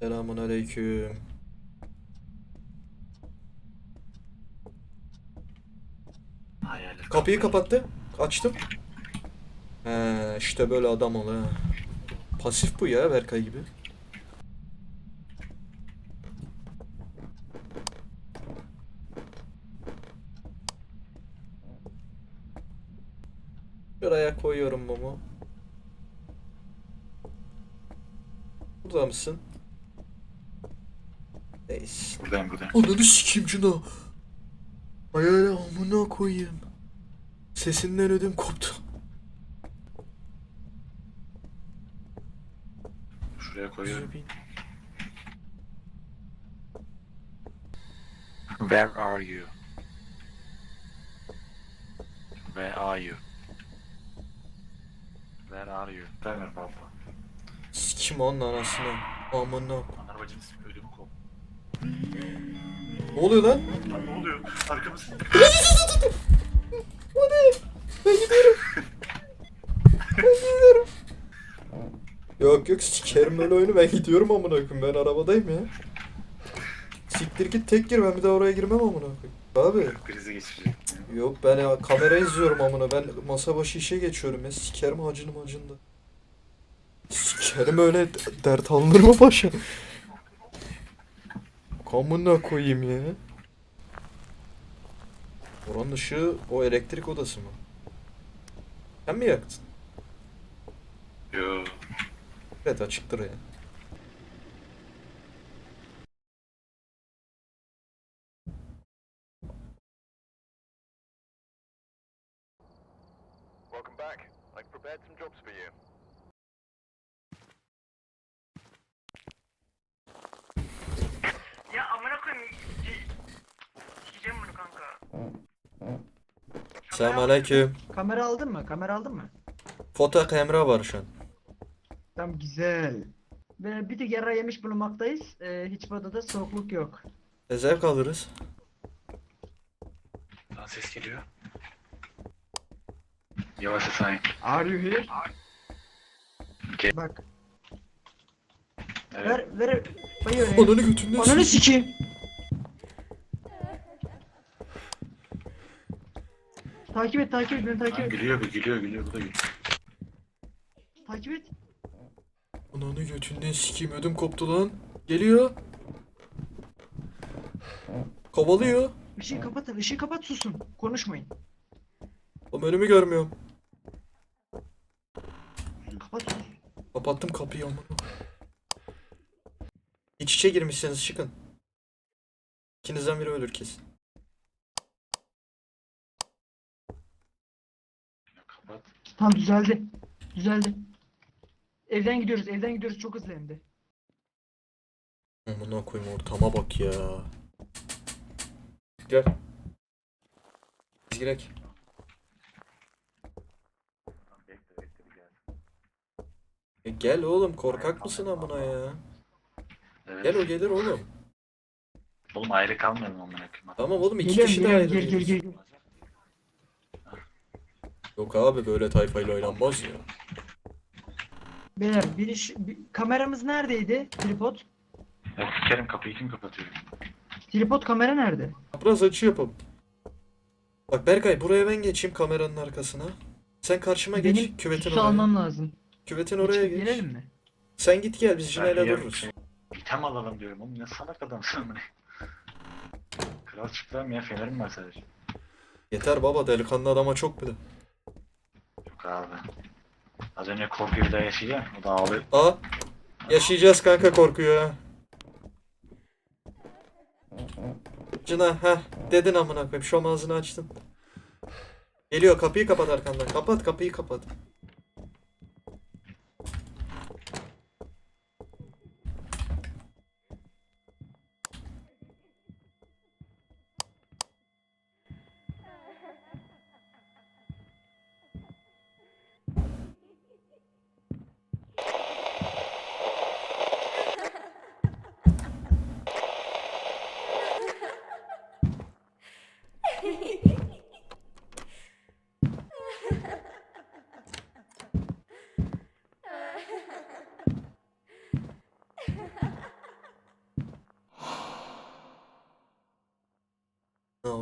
Selamun aleyküm. Kapıyı kapattı. Açtım. He, işte böyle adam ol ha. Pasif bu ya Berkay gibi. Şuraya koyuyorum mumu. Burada mısın? Neyse. Buradayım buradayım. Ananı sikeyim Cuna. Hayal amına koyayım. Sesinden ödüm koptu. Şuraya koyuyorum. Where are you? Where are you? Where are you? Verme baba. Sikim onun anasını. Amına. Anar bacım ödüm kop. Ne oluyor lan? Lan ne oluyor? Arkamız. O ne? Ben gidiyorum. ben gidiyorum. Yok yok sikerim böyle oyunu ben gidiyorum amına koyayım ben arabadayım ya. Siktir git tek gir ben bir daha oraya girmem amına koyayım. Abi Krizi geçirecek. yok ben ya kamera izliyorum amına ben masa başı işe geçiyorum ya sikerim hacını macında. Sikerim öyle dert alınır mı başa? Kamına koyayım ya. Oranın ışığı o elektrik odası mı? Sen mi yaktın? Yo. Evet açıktır ya. Welcome back. I've prepared some jobs for you. Ya amına koyayım. Sikeceğim bunu kanka. Selamünaleyküm. Kamera aldın mı? Kamera aldın mı? Foto kamera var şu an. Tamam güzel. Ve bir tık yara yemiş bulunmaktayız. Ee, hiçbir odada soğukluk yok. E, zevk alırız. Lan ses geliyor. Yavaş sayın. Are you here? Bak. Evet. Ver ver. Bayıyor. Ananı götünden Ananı sik- sikeyim. Takip et takip et beni takip et. gülüyor bu gülüyor gülüyor bu da gülüyor. Takip et. Ananı götünden sikeyim ödüm koptu lan. Geliyor. Kovalıyor. Işığı kapatın ışığı kapat susun. Konuşmayın. Oğlum önümü görmüyorum. Kapat sus. Kapattım kapıyı amına. İç içe girmişsiniz çıkın. İkinizden biri ölür kesin. Tamam düzeldi. Düzeldi. Evden gidiyoruz evden gidiyoruz çok hızlı hem de. Amına koyayım ortama bak ya. Gel. Biz girek. E gel oğlum korkak mısın amına ya? Evet. Gel o gelir oğlum. Oğlum ayrı kalmayalım amına koyayım. Tamam oğlum iki Geliyorum, kişi de geliyorum, ayrı. gel, gel, gel. Yok abi böyle tayfayla oynanmaz ya. Beyler bir iş, bir- kameramız neredeydi? Tripod. Ya sikerim kapıyı kim kapatıyor? Tripod kamera nerede? Biraz açı yapalım. Bak Berkay buraya ben geçeyim kameranın arkasına. Sen karşıma geç Benim küvetin su oraya. almam lazım. Küvetin oraya geç. Gelelim mi? Sen git gel biz Jina'yla Ben dururuz. yarın İtem alalım diyorum oğlum ne salak adamsın amına. Kral çıktılar mı ya fenerim var sadece. Yeter baba delikanlı adama çok bile. Abi. Az önce korkuyu bir daha yaşayacağım. O da ağlıyor. Aa yaşayacağız kanka korkuyor ha. Cina ha dedin amına koyayım an ağzını açtın. Geliyor kapıyı kapat arkandan. Kapat kapıyı kapat.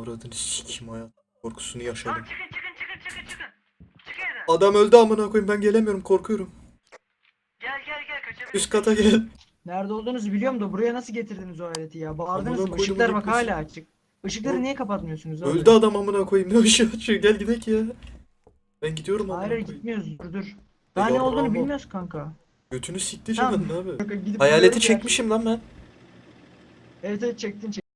Avradını sikim hayat. Korkusunu Lan yaşadım. çıkın çıkın çıkın çıkın çıkın. Çık evden. Adam öldü amına koyayım ben gelemiyorum korkuyorum. Gel gel gel kaçabilirsin. Üst kata gel. Nerede olduğunuzu biliyorum da buraya nasıl getirdiniz o aleti ya? Bağırdınız Amına mı? koydum, Işıklar bak hala açık. Işıkları niye kapatmıyorsunuz abi? Öldü adam amına koyayım ne ışığı açıyor gel gidelim ya. Ben gidiyorum amına Hayır koyayım. gitmiyoruz dur dur. Daha ne olduğunu o. bilmiyoruz kanka. Götünü sikti Tamam. abi. Kanka gidip Hayaleti biliyoruz ya. çekmişim lan ben. Evet evet çektin çektin.